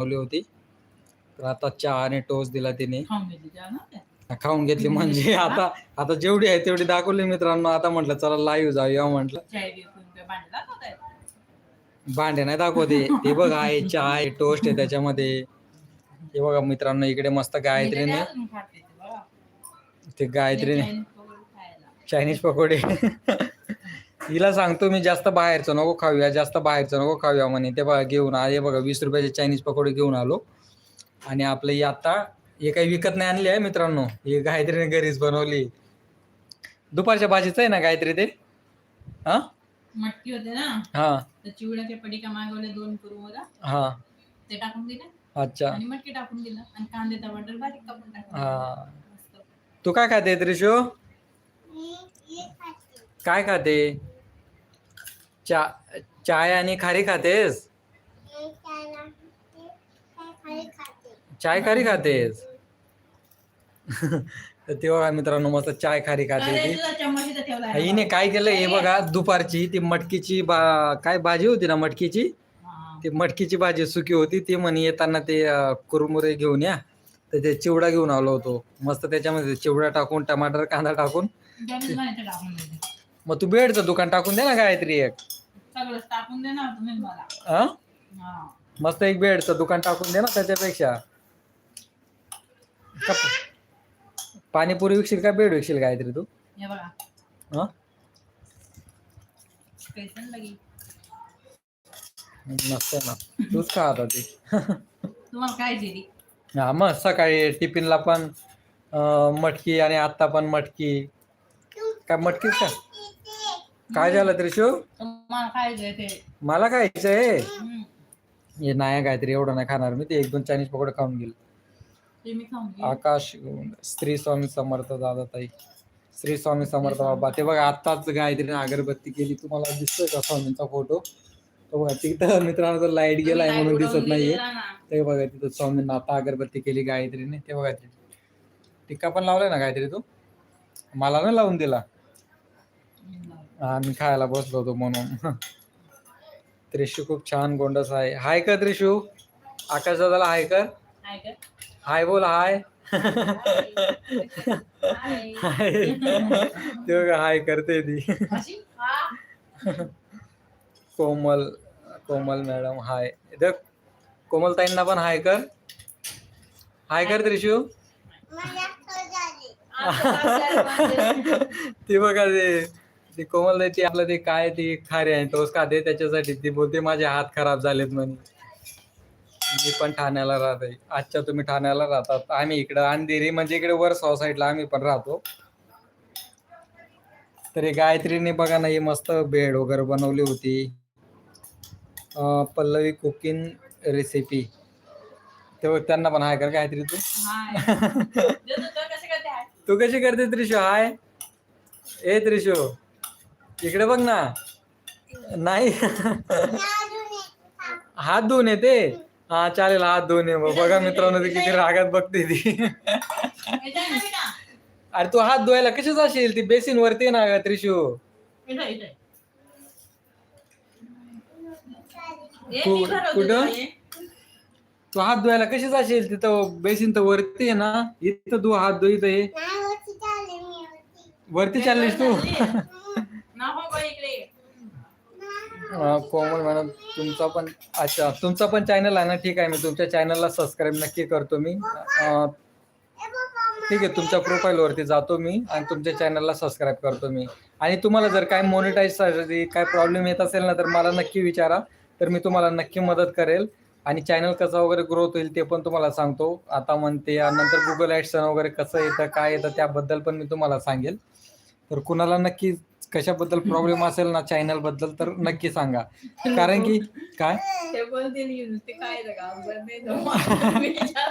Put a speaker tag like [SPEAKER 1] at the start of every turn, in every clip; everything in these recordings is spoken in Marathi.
[SPEAKER 1] बनवली होती. तर आता चहा आणि टोस्ट दिला तिने.
[SPEAKER 2] खाऊन घेतली
[SPEAKER 1] म्हणजे आता आता जेवढी आहे तेवढी दाखवली मित्रांनो. आता म्हटलं चला लाईव्ह जाऊया म्हटलं.
[SPEAKER 2] भांडे
[SPEAKER 1] नाही दाखवते ते बघ आहे चहा आहे टोस्ट आहे त्याच्यामध्ये. हे बघा मित्रांनो इकडे मस्त गायत्रीने
[SPEAKER 2] ते
[SPEAKER 1] गायत्रीने. चायनीज पकोडे. हिला सांगतो मी जास्त बाहेरचं नको खाऊया जास्त बाहेरचं नको खाऊया म्हणे. ते बघा घेऊन आ- हे बघा वीस रुपयाचे चायनीज पकोडे घेऊन आलो आणि आपलं ही आता हे काही विकत नाही आणले आहे मित्रांनो. हे गायत्रीने घरीच बनवली. दुपारच्या भाजीचं आहे ना गायत्री ते? हा?
[SPEAKER 2] मटकी होते ना?
[SPEAKER 1] हा.
[SPEAKER 2] तर चिवड्याचे पडिका मागवले दोन करू
[SPEAKER 1] हा.
[SPEAKER 2] ते टाकून दिले.
[SPEAKER 1] अच्छा.
[SPEAKER 2] आणि मटकी टाकून दिलं. आणि कांदे टमाटर बारीक कापून टाकून
[SPEAKER 1] हा. तू काय खाते त्रिशू? काय खाते? चा चाय आणि खारी खातेस? चाय खारी खातेस? तर तेव्हा मित्रांनो मस्त चाय खारी खाते ती. हिने काय केलं हे बघा दुपारची ती मटकीची बा काय भाजी होती ना मटकीची. ती मटकीची भाजी सुकी होती ती म्हणे येताना ते कुरमुरे घेऊन या. तर ते चिवडा घेऊन आलो होतो. मस्त त्याच्यामध्ये चिवडा टाकून टमाटर कांदा टाकून. मग तू बेडचं दुकान टाकून दे ना गायत्री एक.
[SPEAKER 2] सगळंच टाकून दे ना तुम्ही मला.
[SPEAKER 1] हा?
[SPEAKER 2] हा.
[SPEAKER 1] मस्त एक बेडचं दुकान टाकून दे ना त्याच्यापेक्षा. का- पाणीपुरी विकशील का बेड विकशील गायत्री तू?
[SPEAKER 2] हे बघा.
[SPEAKER 1] हा?
[SPEAKER 2] स्पेशल लगी
[SPEAKER 1] मस्त आहे ना. तूच खा आता ते.
[SPEAKER 2] तुम्हाला काय दिली
[SPEAKER 1] हा मग सकाळी टिफिनला पण अं, मटकी आणि आत्ता पण मटकी. काय मटकीच का? काय झालं त्रिशू?
[SPEAKER 2] ते
[SPEAKER 1] मला खायचं आहे
[SPEAKER 2] हम्म.
[SPEAKER 1] हे नाही काहीतरी एवढं नाही खाणार मी. ते एक दोन चायनीज पकोडे खाऊन गेलो.
[SPEAKER 2] ते मी खाऊन घेईन.
[SPEAKER 1] आकाश श्री स्वामी समर्थ दादा ताई. श्री स्वामी समर्थ बाबा. ते बघा आत्ताच गायत्रीने अगरबत्ती केली. तुम्हाला दिसतोय का स्वामींचा फोटो? तो बघा तिथं मित्रांनो तो लाइट गेलाय
[SPEAKER 2] तुम्ही
[SPEAKER 1] म्हणून दिसत
[SPEAKER 2] उडवून
[SPEAKER 1] नाहीये.
[SPEAKER 2] ना.
[SPEAKER 1] ते बघा तिथं स्वामींना आता अगरबत्ती केली गायत्रीने. ते बघा ते टिक्का पण लावलाय ना गायत्री तू? मला नाही लावून दिला. हा मी खायला बसलो होतो म्हणून. त्रिशू खूप छान गोंडस आहे. हाय का त्रिशू. आकाश दादाला हाय कर? हाय बोल हाय. ते बघा हाय करते ती?
[SPEAKER 2] हा.
[SPEAKER 1] कोमल कोमल मॅडम हाय. कोमल ताईंना पण हाय कर. हाय कर त्रिशू. ती बघा ते. ती कोमल ती आपलं ते काय ती खारे आहे टोस खाते त्याच्यासाठी ती बोलते माझे हात खराब झालेत म्हणे. मी पण ठाण्याला राहते आजच्या तुम्ही ठाण्याला राहतात. आम्ही इकडं अंधेरी म्हणजे इकडे वर साईडला आम्ही पण राहतो. तर हे गायत्रीने बघा ना ही मस्त बेड वगैरे बनवली होती. पल्लवी कुकिंग रेसिपी तेव्हा त्यांना पण हाय कर गायत्री तू? तू कशी करते त्रिशू? हाय. ए त्रिशू. इकडे बघ ना. नाही. हात धुवून येते? हा चालेल हात धुवून ये मग. बघा मित्रांनो ती किती रागात बघते ती.
[SPEAKER 2] आहे?
[SPEAKER 1] अरे तू हात धुवायला कशी जाशील? ती बेसिन वरती आहे ना ग त्रिशू. कुठं? तू हात धुवायला कशी जाशील? तिथं बेसिन तर वरती आहे ना. इथं तू हात धु इथं ये. वरती चाललीस तू?
[SPEAKER 2] हो
[SPEAKER 1] कोमल मॅडम तुमचा पण अच्छा तुमचा पण चॅनल आहे ना? ठीक आहे मी तुमच्या चॅनलला सबस्क्राईब नक्की करतो मी. ठीक आहे तुमच्या प्रोफाईलवरती जातो मी आणि तुमच्या चॅनलला सबस्क्राईब करतो मी. आणि तुम्हाला जर काय मोनिटाईजसाठी काय प्रॉब्लेम येत असेल ना तर मला नक्की विचारा. तर मी तुम्हाला नक्की मदत करेल. आणि चॅनल कसा वगैरे ग्रोथ होईल ते पण तुम्हाला सांगतो. आता म्हणते नंतर गुगल ॲडसन वगैरे कसं येतं काय येतं त्याबद्दल पण मी तुम्हाला सांगेल. तर कुणाला नक्की कशाबद्दल प्रॉब्लेम असेल ना चॅनलबद्दल तर नक्की सांगा. कारण की काय?
[SPEAKER 2] ते नुसते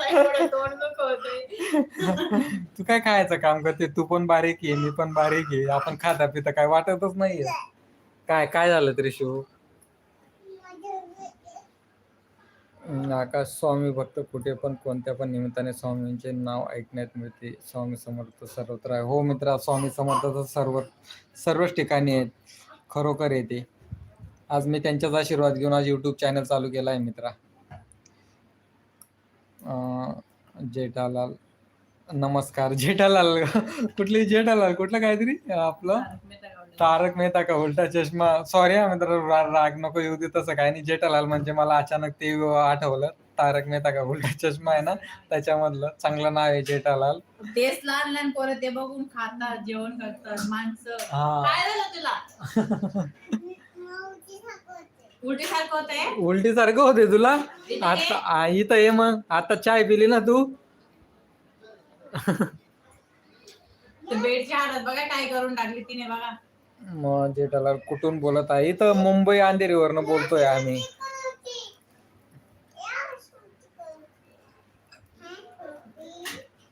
[SPEAKER 2] एवढं तोंड होतंय.
[SPEAKER 1] काय खायचं काम करते? तू पण बारीक आहे मी पण बारीक आहे आपण खाता पिता काय वाटतच नाहीये. काय काय झालं तरी शिव हम्म, आकाश स्वामी भक्त कुठे पण कोणत्या पण निमित्ताने स्वामींचे नाव ऐकण्यात मिळते. स्वामी समर्थ सर्वत्र आहे. हो मित्रा स्वामी समर्थ सर्व सर्वच ठिकाणी आहेत. खरोखर येते. आज मी त्यांच्याच आशीर्वाद घेऊन आज यूट्यूब चॅनल चालू केला आहे मित्रा. जेठालाल नमस्कार. जेठालाल कुठली? जेठालाल कुठलं काहीतरी? आपलं? तारक मेहता का उलटा चष्मा? सॉरी हा मित्र रा- राग नको येऊ दे तसं काय नाही. जेठालाल म्हणजे मला अचानक ते आठवलं. तारक मेहता का उलटा चष्मा आहे ना त्याच्यामधलं. चांगलं नाव आहे जेठालाल.
[SPEAKER 2] तेच लहान लहान पोरं ते बघून खातात जेवण करतात माणसं.
[SPEAKER 1] हा.
[SPEAKER 2] काय झालं तुला? उलटी सारखं होतंय?
[SPEAKER 1] उलटी सारखं होते तुला? आता आ, इथं ये मग. आता चाय पिली ना तू?
[SPEAKER 2] ते बेडच्या हातात बघा काय करून टाकली तिने बघा.
[SPEAKER 1] म्हणजे मग जेठालाल कुठून बोलत आहे? इथं मुंबई अंधेरीवरनं बोलतोय आम्ही.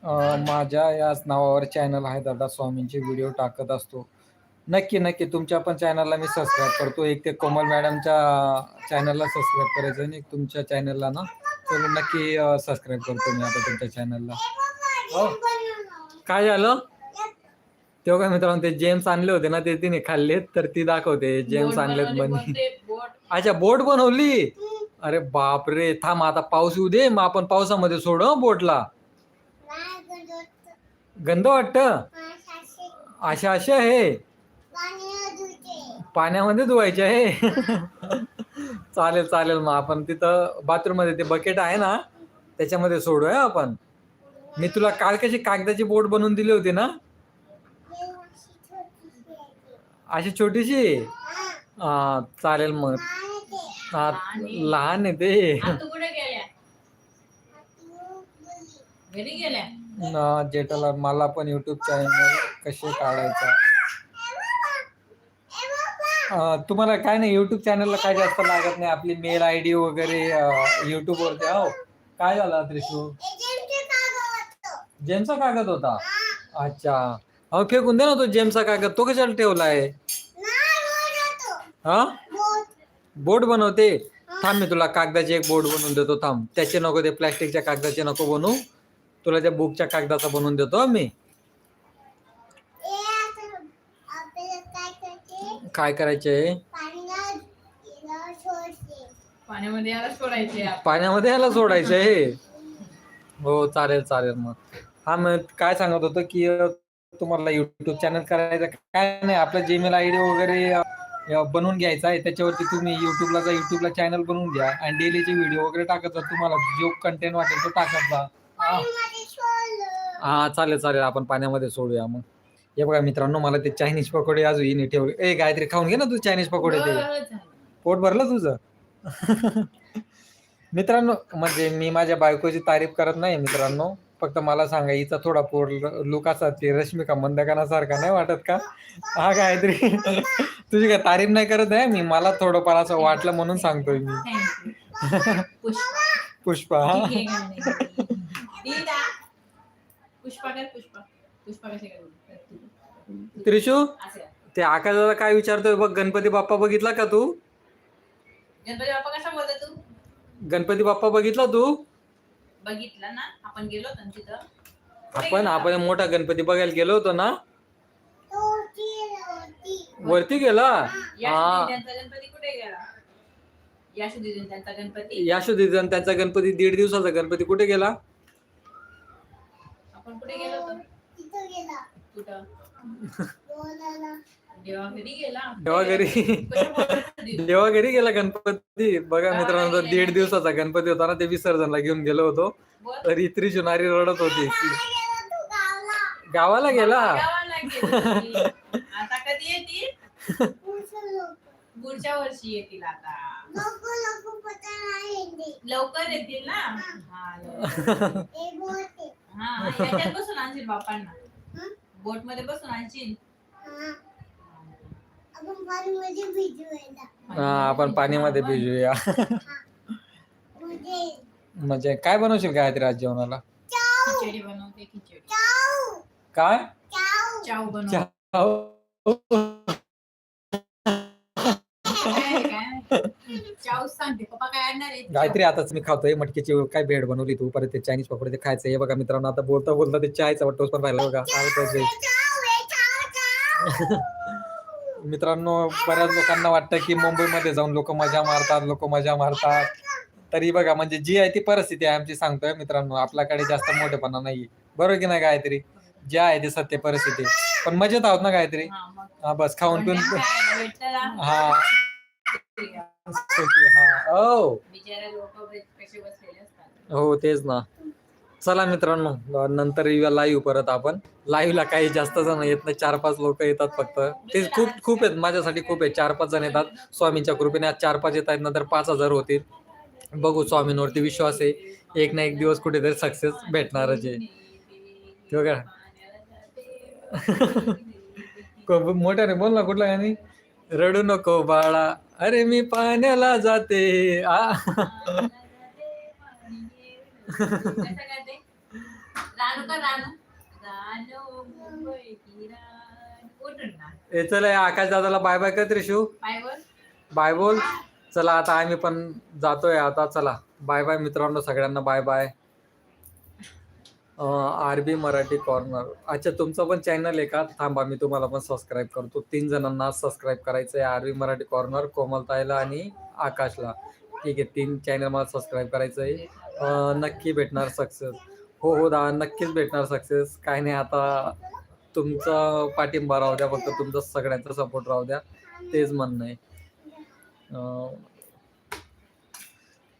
[SPEAKER 1] माझ्या याच नावावर चॅनल आहे दादा स्वामींचे व्हिडिओ टाकत असतो. नक्की नक्की. तुमच्या पण चॅनलला मी सबस्क्राईब करतो. एक ते कोमल मॅडमच्या चॅनलला सबस्क्राईब करायचं आणि तुमच्या चॅनलला ना. तर नक्की सबस्क्राईब करतो मी आता तुमच्या चॅनलला हो. काय झालं? तेव्हा काय मित्रांनो ते जेम्स आणले होते ना ते तिने खाल्लेत तर ती दाखवते जेम्स आणलेत म्हणे. अच्छा बोट बनवली? अरे बाप रे थांब आता पाऊस येऊ दे मग आपण पावसामध्ये सोड हं बोटला. गंध वाटत? अशा अशा आहे. पाण्यामध्ये धुवायचे आहे. चालेल चालेल मग आपण तिथं बाथरूममध्ये ते बकेट आहे ना त्याच्यामध्ये सोडूया आपण. मी तुला काल कशी कागदाची बोट बनवून दिली होती ना अशी छोटीशी? हा चालेल मग. हा, लहान आहे ते.
[SPEAKER 2] आता तू कुठे गेल्या? घरी गेल्या?
[SPEAKER 1] ना जेठाला मला पण युट्यूब चॅनल कसे काढायचा? तुम्हाला काय नाही युट्यूब चॅनलला काय जास्त लागत नाही आपली मेल आय डी वगैरे युट्यूब वरती हो. काय झालं त्रिशू? जेमचा कागद होता? अच्छा. अहो फेकून दे ना तो जेमचा कागद. तो कशाला ठेवलाय हा? बोट. बनवते? थांब मी तुला कागदाची एक बोट बनवून देतो थांब. त्याचे नको ते प्लॅस्टिकच्या कागदाचे नको बनवू. तुला त्या बुकच्या कागदाचा बनवून देतो मी. काय करायचे?
[SPEAKER 2] पाण्यामध्ये याला सोडायचे.
[SPEAKER 1] पाण्यामध्ये ह्याला सोडायचं? आहे हो चालेल चालेल मग. हा मग काय सांगत होतो की तुम्हाला युट्यूब चॅनल करायचं काय नाही आपलं जीमेल आय डी वगैरे बनवून घ्यायचा आहे त्याच्यावरती तुम्ही युट्यूबला जा युट्यूबला चॅनल बनवून घ्या आणि डेलीचे व्हिडिओ वगैरे टाकत जा. तुम्हाला जो कंटेंट वाटेल तो टाकत जा. हा. चालेल चालेल. आपण पाण्यामध्ये सोडूया मग. हे बघा मित्रांनो मला ते चायनीज पकोडे अजून ठेवले. ए गायत्री खाऊन घे ना तू चायनीज पकोडे ते. पोट भरलं तुझं? मित्रांनो म्हणजे मी माझ्या बायकोची तारीफ करत नाही मित्रांनो. फक्त मला सांगा हिचा थोडा पोर लुक असा ते रश्मिका मंदकानासारखा नाही वाटत का? हा काहीतरी. तुझी काय तारीफ नाही करत आहे मी? मला थोडंफार असं वाटलं म्हणून सांगतोय मी.
[SPEAKER 2] पुष्पा.
[SPEAKER 1] पुष्पा. हा त्रिशू. ते आकाशाला काय विचारतोय बघ गणपती बाप्पा बघितला का तू?
[SPEAKER 2] गणपती बाप्पा कसा बोलतो तू?
[SPEAKER 1] गणपती बाप्पा बघितला तू?
[SPEAKER 2] बघितलं ना आपण गेलो होतो ना तिथं.
[SPEAKER 1] आपण आपण मोठा गणपती बघायला गेलो होतो ना? वरती गेला?
[SPEAKER 2] याशू
[SPEAKER 1] हा.
[SPEAKER 2] गणपती कुठे गेला? याशू दिदी त्यांचा गणपती?
[SPEAKER 1] याशोदीजन त्यांचा गणपती दीड दिवसाचा गणपती कुठे गेला?
[SPEAKER 2] आपण कुठे गेलो होतो? कुठं? देवा घरी गेला.
[SPEAKER 1] देवा घरी.
[SPEAKER 2] कशा बोलत होती?
[SPEAKER 1] देवा घरी गेला गणपती. बघा मित्रांनो दीड दिवसाचा गणपती होता ना ते विसर्जनला घेऊन गेलो होतो. तर इत्री जुनारी रडत होती. गावाला गेला
[SPEAKER 2] गावाला. गेली? होती. आता कधी येतील पुढच्या वर्षी येतील आता. लवकर येतील ना? हा. हा बसून आणशील बापांना? बोटमध्ये बसून आणशील?
[SPEAKER 1] हा आपण पाणीमध्ये भिजूया. म्हणजे काय बनवशील गायत्री आज जेवणाला?
[SPEAKER 2] खिचडी बनवते खिचडी.
[SPEAKER 1] काय?
[SPEAKER 2] चाव. बनवते.
[SPEAKER 1] चाव.
[SPEAKER 2] काय काय? चाव सांगते. पप्पा काय आणणार आहे
[SPEAKER 1] गायत्री आताच मी खातोय मटकीची काय भेड बनवली तू? परत ते चायनीज पकोडे ते खायचं हे बघा मित्रांनो आता बोलता बोलता ते चायचा वाटतोस पण पाहिलं बघा. आहे. मित्रांनो बऱ्याच लोकांना वाटतं की मुंबईमध्ये जाऊन लोक मजा मारतात लोक मजा मारतात. तरी बघा म्हणजे जी आहे ती परिस्थिती आहे आमची सांगतोय मित्रांनो. आपल्याकडे जास्त मोठेपणा नाही बरोबर की नाही गायत्री? जे आहे ते सत्य परिस्थिती पण मजेत आहोत ना गायत्री?
[SPEAKER 2] हा.
[SPEAKER 1] हा बस खाऊन पिऊन
[SPEAKER 2] ना?
[SPEAKER 1] हा. हा.
[SPEAKER 2] असतात.
[SPEAKER 1] हो तेच ना. चला मित्रांनो नंतर येऊया लाईव्ह परत आपण. लाईव्हला काही जास्त जण येत नाही चार पाच लोक येतात फक्त. ते खूप खूप आहेत माझ्यासाठी खूप आहेत. चार पाच जण येतात स्वामींच्या कृपेने. आज चार पाच येत आहेत नंतर पाच हजार होतील. बघू स्वामींवरती विश्वास आहे. एक ना एक दिवस कुठेतरी सक्सेस भेटणारच आहे. ठेव का? मोठ्याने बोल ना कुठला गाणी रडू नको बाळा. अरे मी पाण्याला जाते. आ?
[SPEAKER 2] रानू का रानू. रानू मुंबई की रानू. उठून ना.
[SPEAKER 1] हे चला या आकाश दादाला बाय बाय कर शिव.
[SPEAKER 2] पायवर
[SPEAKER 1] बाय बोल. चला आता आम्ही पण जातोय आता चला. बाय बाय मित्रांनो सगळ्यांना bye bye R B Marathi corner अच्छा तुमचं पण चॅनल आहे का? थांबा मी तुम्हाला पण सबस्क्राईब करतो. तीन जणांना सबस्क्राईब करायचं आहे आर बी मराठी कॉर्नर कोमलताईला आणि आकाशला. ठीक आहे तीन चॅनल मला सबस्क्राईब करायचं आहे नक्की भेटणार सक्सेस हो हो दा नक्कीच भेटणार सक्सेस काय नाही आता तुमचा पाठिंबा राहू द्या फक्त तुमचा सगळ्यांचा सपोर्ट राहू द्या. तेच म्हणणं आहे.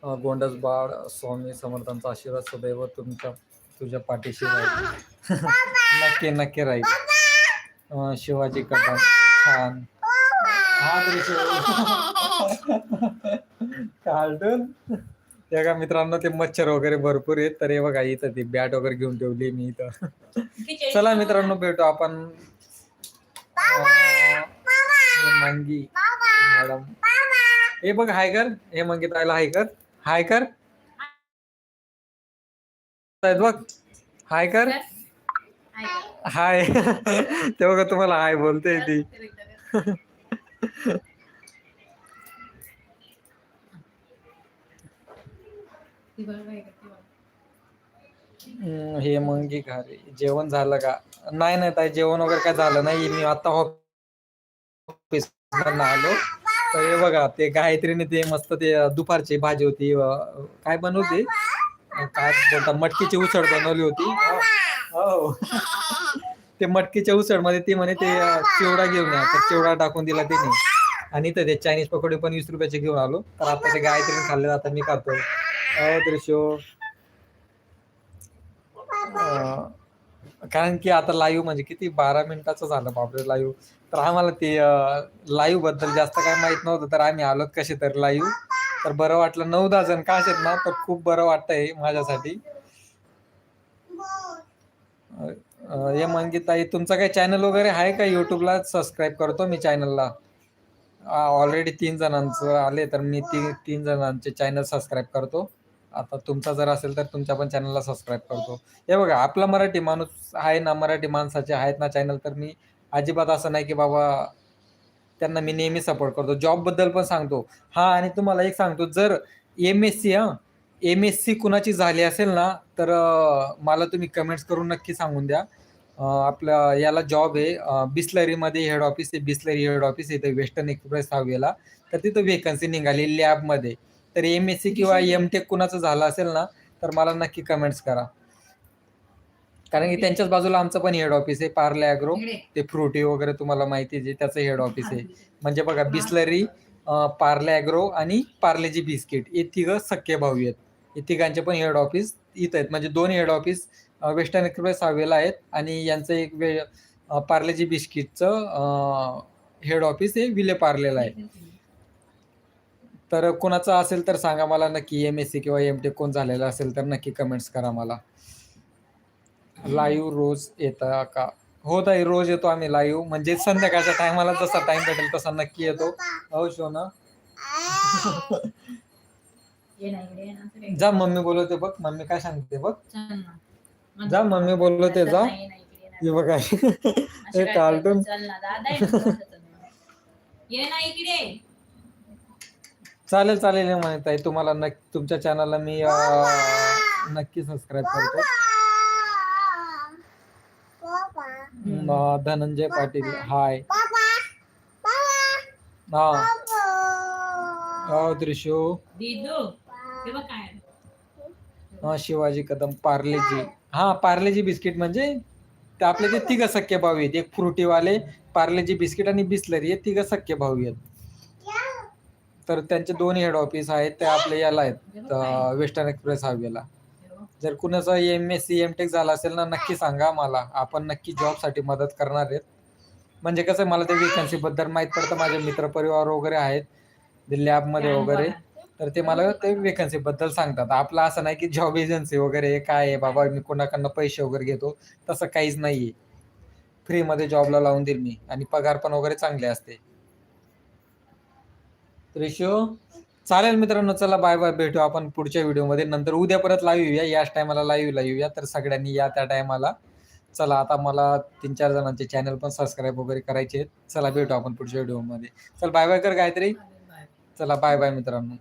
[SPEAKER 1] गोंडस बाळ स्वामी समर्थांचा आशीर्वाद सदैव तुमच्या तुझ्या पाठीशी राहील. नक्की नक्की राहील. शिवाजी कथा छान. हा तरी कार्टून. त्या का मित्रांनो ते मच्छर वगैरे भरपूर आहेत. तर हे बघा इथं ती बॅट वगैरे घेऊन ठेवली मी इथं. चला मित्रांनो भेटू आपण. हे मंगी. मॅडम. हे बघ हाय कर हे मंगी ताईला हाय कर हाय कर बघ हाय कर हाय. ते बघा तुम्हाला हाय बोलते ती. हम्म, हे मंगी घारे जेवण झालं का? नाही नाही ताई जेवण वगैरे काय झालं नाही. मी आता ऑफिस आलो. तर हे बघा ते गायत्रीने ते मस्त ते दुपारची भाजी होती. अं, काय बनवते? काय बोलतात मटकीची उसळ बनवली होती. हो, हो. ते मटकीच्या उसळमध्ये ते म्हणे ते अं, चिवडा घेऊन या. तर चिवडा टाकून दिला तिने. आणि तर ते चायनीज पकोडे पण वीस रुपयाचे घेऊन आलो. तर आता ते गायत्रीने खाल्ले आता मी खातो. दृश्य कारण की आता लाईव्ह म्हणजे किती? बारा मिनिटाचं झालं बापरे लाईव्ह तर आम्हाला ते लाईव्हबद्दल जास्त काय माहीत नव्हतं तर आम्ही आलो कसे तर लाईव्ह तर बरं वाटलं नऊ दहा जण का आहेत ना तर खूप बरं वाटतंय माझ्यासाठी. हे मंगिताई तुमचा काही चॅनल वगैरे आहे का युट्यूबला सबस्क्राईब करतो मी चॅनलला ऑलरेडी तीन जणांचं आले तर मी ती तीन जणांचे चॅनल सबस्क्राईब करतो. आता तुमचा जर असेल तर तुमच्या पण चॅनलला सबस्क्राईब करतो. हे बघा आपला मराठी माणूस आहे ना मराठी माणसाचे आहेत ना चॅनल तर मी अजिबात असं नाही की बाबा त्यांना मी नेहमी सपोर्ट करतो. जॉबबद्दल पण सांगतो. हा आणि तुम्हाला एक सांगतो जर एम एस सी हा एम एस सी कुणाची झाली असेल ना तर मला तुम्ही कमेंट्स करून नक्की सांगून द्या. आपलं आपल्या याला जॉब आहे बिस्लरीमध्ये हेड ऑफिस आहे बिस्लरी हेड ऑफिस आहे इथे वेस्टर्न एक्सप्रेस हायवेला. तर तिथं वेकन्सी निघाली लॅबमध्ये तर एम एस सी किंवा एम टेक कुणाचं झालं असेल ना तर मला नक्की कमेंट्स करा. कारण की त्यांच्याच बाजूला आमचं पण हेड ऑफिस आहे पार्ले अॅग्रो ते फ्रुटी वगैरे तुम्हाला माहिती आहे त्याचं हेड ऑफिस आहे. म्हणजे बघा बिस्लरी पार्ले अॅग्रो आणि पार्लेजी बिस्किट हे तिघं सख्खे भाऊ आहेत. हे तिघांचे पण हेड ऑफिस इथं आहेत. म्हणजे दोन हेड ऑफिस वेस्टर्न एक्सप्रेस हायवेला आहेत आणि यांचं एक वे पार्लेजी बिस्किटचं हेड ऑफिस हे विले पार्लेला आहे. तर कोणाचं असेल तर सांगा मला नक्की एम एस सी किंवा एम टेक कोण झालेलं असेल तर नक्की कमेंट्स करा मला. लाईव्ह रोज येता का? हो ताई रोज येतो आम्ही लाईव्ह म्हणजे संध्याकाळच्या टायमाला जसा टाइम भेटेल तसा नक्की येतो. हो शो ना
[SPEAKER 2] ये ना इकडे ये ना, असं काही
[SPEAKER 1] जा मम्मी बोलवते बघ. मम्मी काय सांगते बघ. जा मम्मी बोलवते जा. हे बघा. हे कार्टून.
[SPEAKER 2] ये ना इकडे.
[SPEAKER 1] चालेल चालेल म्हणत आहे. तुम्हाला नक्की तुमच्या चॅनलला मी अं, नक्की सबस्क्राईब करतो. अं, धनंजय पाटील हाय. हा. हो दृश्यो
[SPEAKER 2] दिदू ते बघ काय आहे.
[SPEAKER 1] हा शिवाजी कदम पार्लेजी. हा पार्लेजी बिस्किट म्हणजे ते आपले जे तिघ सख्खे भाऊ आहेत. एक फ्रुटीवाले पार्लेजी बिस्किट आणि बिस्लरी हे तिघ सख्खे भाऊ आहेत. तर त्यांचे दोन हेड ऑफिस आहेत ते आपले याला आहेत वेस्टर्न एक्सप्रेस हायवेला. जर कुणाचं M S C M tech झालं असेल ना नक्की सांगा मला आपण नक्की जॉबसाठी मदत करणार आहेत. म्हणजे कसं आहे, मला ते वेकन्सी बद्दल माहीत पडतं. माझे मित्रपरिवार वगैरे आहेत लॅबमध्ये वगैरे. तर ते मला ते वेकन्सी बद्दल सांगतात. आपलं असं नाही की जॉब एजन्सी वगैरे काय आहे बाबा मी कोणाकडनं पैसे वगैरे घेतो तसं काहीच नाहीये. फ्रीमध्ये जॉबला लावून देईल मी. आणि पगार पण वगैरे चांगले असते. रेशो चालेल मित्रांनो चला बाय बाय भेटू आपण पुढच्या व्हिडिओमध्ये. नंतर उद्या परत लाईव्ह येऊया. याच टायमाला लाईव्हला येऊया. तर सगळ्यांनी या त्या टायमाला चला आता मला तीन चार जणांचे चॅनल पण सबस्क्राईब वगैरे करायचे आहेत. चला भेटू आपण पुढच्या व्हिडिओमध्ये. चल बाय बाय कर
[SPEAKER 2] बाय.
[SPEAKER 1] चला बाय बाय मित्रांनो.